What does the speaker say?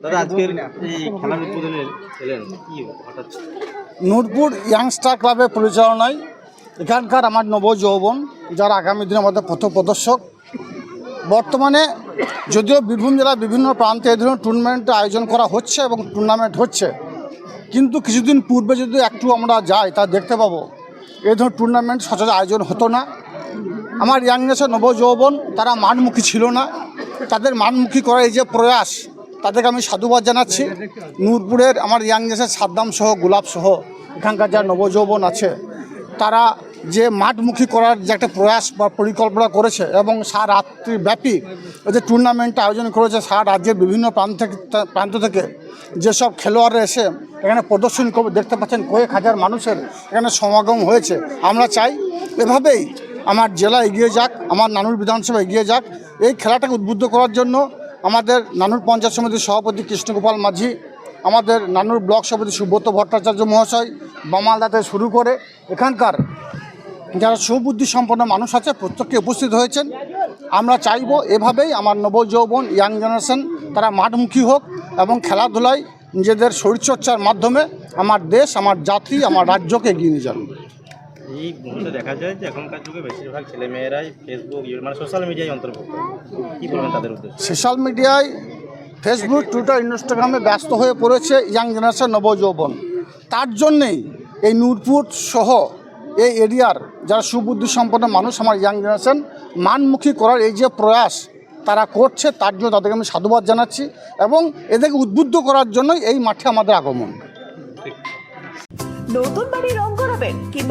দাদা আজকের এই খেলার উদ্বোধনে ছিলেন কি হঠাৎ? নূরপুর ইয়াংস্টার ক্লাবের পরিচালনায় এখানকার আমার নবযৌবন যারা আগামী দিনে আমাদের পথ প্রদর্শক। বর্তমানে যদিও বীরভূম জেলার বিভিন্ন প্রান্তে এই ধরনের টুর্নামেন্ট আয়োজন করা হচ্ছে এবং টুর্নামেন্ট হচ্ছে কিন্তু কিছুদিন পূর্বে যদি একটু আমরা যাই তা দেখতে পাবো। এই ধরনের টুর্নামেন্ট সচরাচর আয়োজন হতো না। আমার ইয়াং নেশন নবযৌবন তারা মানমুখী ছিল না। তাদের মানমুখী করার এই যে প্রয়াস তাদেরকে আমি সাধুবাদ জানাচ্ছি। নূরপুরের আমার ইয়াং নেশন সাদ্দাম সহ, গোলাপ সহ, এখানকার যা নবযৌবন আছে, তারা যে মাঠমুখী করার যে একটা প্রয়াস বা পরিকল্পনা করেছে এবং সারা রাত্রি ব্যাপী এই যে টুর্নামেন্টটা আয়োজন করেছে, সারা রাজ্যের বিভিন্ন প্রান্ত প্রান্ত থেকে যেসব খেলোয়াড়রা এসে এখানে প্রদর্শন করবে দেখতে পাচ্ছেন কয়েক হাজার মানুষের এখানে সমাগম হয়েছে। আমরা চাই এভাবেই আমার জেলা এগিয়ে যাক, আমার নানুর বিধানসভা এগিয়ে যাক। এই খেলাটাকে উদ্বুদ্ধ করার জন্য আমাদের নানুর পঞ্চায়েত সমিতির সভাপতি কৃষ্ণগোপাল মাঝি, আমাদের নানুর ব্লক সভাপতি সুব্রত ভট্টাচার্য মহাশয় বামালদাতে শুরু করে এখানকার যারা সুবুদ্ধি সম্পন্ন মানুষ আছে প্রত্যেককে উপস্থিত হয়েছেন। আমরা চাইব এভাবেই আমার নবযৌবন, ইয়াং জেনারেশন, তারা মাঠমুখী হোক এবং খেলাধুলায় নিজেদের শরীরচর্চার মাধ্যমে আমার দেশ, আমার জাতি, আমার রাজ্যকে এগিয়ে নিয়ে যান এই মুহূর্তে দেখা যায় যে এখনকার যুগে বেশিরভাগ ছেলে মেয়েরাই ফেসবুক মানে সোশ্যাল মিডিয়ায় অন্তর্ভুক্ত। কি বলবেন তাদের উদ্দেশ্যে? সোশ্যাল মিডিয়ায় ফেসবুক টুইটার ইনস্টাগ্রামে ব্যস্ত হয়ে পড়েছে ইয়াং জেনারেশন নবযৌবন। তার জন্যেই এই নূরপুর সহ এই এরিয়ার যারা সুবুদ্ধি সম্পন্ন মানুষ আমার ইয়াং জেনারেশন মানমুখী করার এই যে প্রয়াস তারা করছে তার জন্য তাদেরকে আমি সাধুবাদ জানাচ্ছি এবং এদেরকে উদ্বুদ্ধ করার জন্যই এই মাঠে আমাদের আগমন। নতুন বাড়ি রং কিংবা